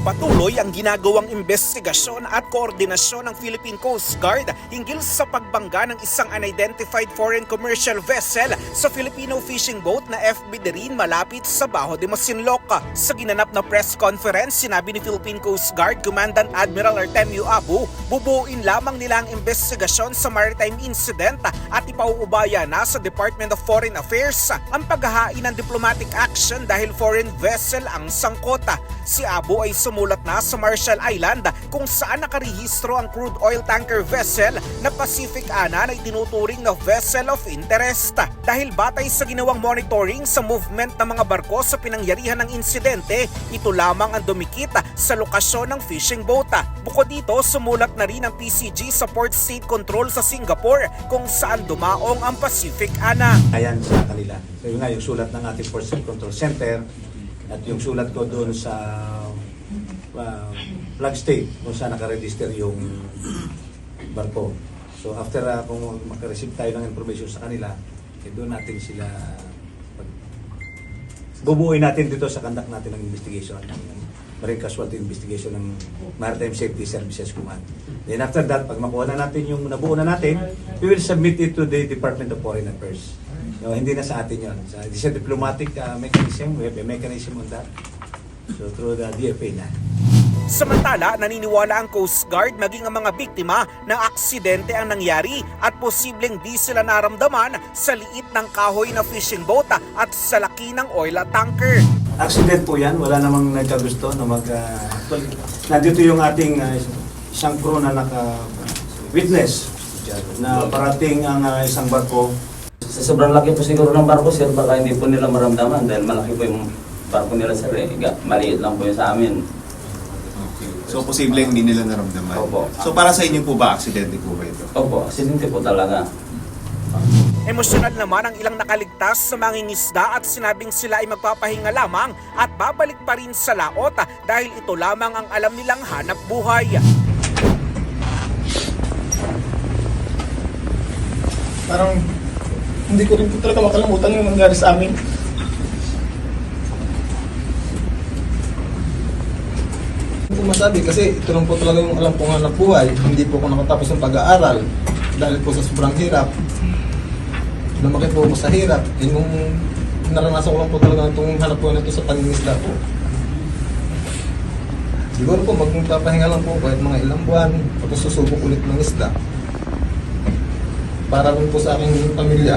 Patuloy ang ginagawang investigasyon at koordinasyon ng Philippine Coast Guard hinggil sa pagbangga ng isang unidentified foreign commercial vessel sa Filipino fishing boat na FB Derin malapit sa Baho de Masinloc. Sa ginanap na press conference, sinabi ni Philippine Coast Guard Commandant Admiral Artemio Abu, bubuin lamang nila ang investigasyon sa maritime incident at ipauubaya na sa Department of Foreign Affairs ang paghahain ng diplomatic action dahil foreign vessel ang sangkota. Si Abu ay sumulat na sa Marshall Island kung saan nakarehistro ang crude oil tanker vessel na Pacific Ana na itinuturing na vessel of interest. Dahil batay sa ginawang monitoring sa movement ng mga barko sa pinangyarihan ng insidente, ito lamang ang dumikit sa lokasyon ng fishing boat. Bukod dito, sumulat na rin ang PCG sa Port State Control sa Singapore kung saan dumaong ang Pacific Ana. ayan sa kanila. So yun nga, yung sulat ng ating Port State Control Center at yung sulat ko doon sa uh, flag state kung saan nakaregister yung barko. So after uh, kung makareceive tayo ng information sa kanila, eh, doon natin sila pag- bubuuin natin dito sa conduct natin ng investigation ng Marine Casualty Investigation ng Maritime Safety Services Command. Then after that, pag makuha na natin yung nabuo na natin, we will submit it to the Department of Foreign Affairs. No, hindi na sa atin yun. Sa, it's a diplomatic uh, mechanism. We have a mechanism on that. So through the DFA na. Samantala, naniniwala ang Coast Guard maging ang mga biktima ng aksidente ang nangyari at posibleng di sila naramdaman sa liit ng kahoy na fishing boat at sa laki ng oil tanker. Accident po yan. Wala namang nagkagusto na mag... Uh, actually, nandito yung ating uh, isang crew na naka-witness na parating ang uh, isang barko Sa sobrang laki po siguro ng barko, sir, baka hindi po nila maramdaman dahil malaki po yung barko nila, sir. Eh. Maliit lang po yung sa amin. Okay. So, posible hindi nila naramdaman. Opo. So, para sa inyo po ba, aksidente po ba ito? Opo, aksidente po talaga. Emosyonal naman ang ilang nakaligtas sa mangingisda at sinabing sila ay magpapahinga lamang at babalik pa rin sa laot dahil ito lamang ang alam nilang hanap buhay. parang hindi ko rin po talaga makalimutan yung nangyari sa amin. Ko masabi kasi ito lang po talaga yung alam kong hanap buhay. Hindi po ako nakatapos ng pag-aaral dahil po sa sobrang hirap. Lumaki po ako sa hirap. Yun yung naranasan ko lang po talaga itong hanap buhay na ito sa pangingisda po. Siguro po magpapahinga lang po kahit mga ilang buwan tapos susubok ulit ng isda para rin po sa aking pamilya.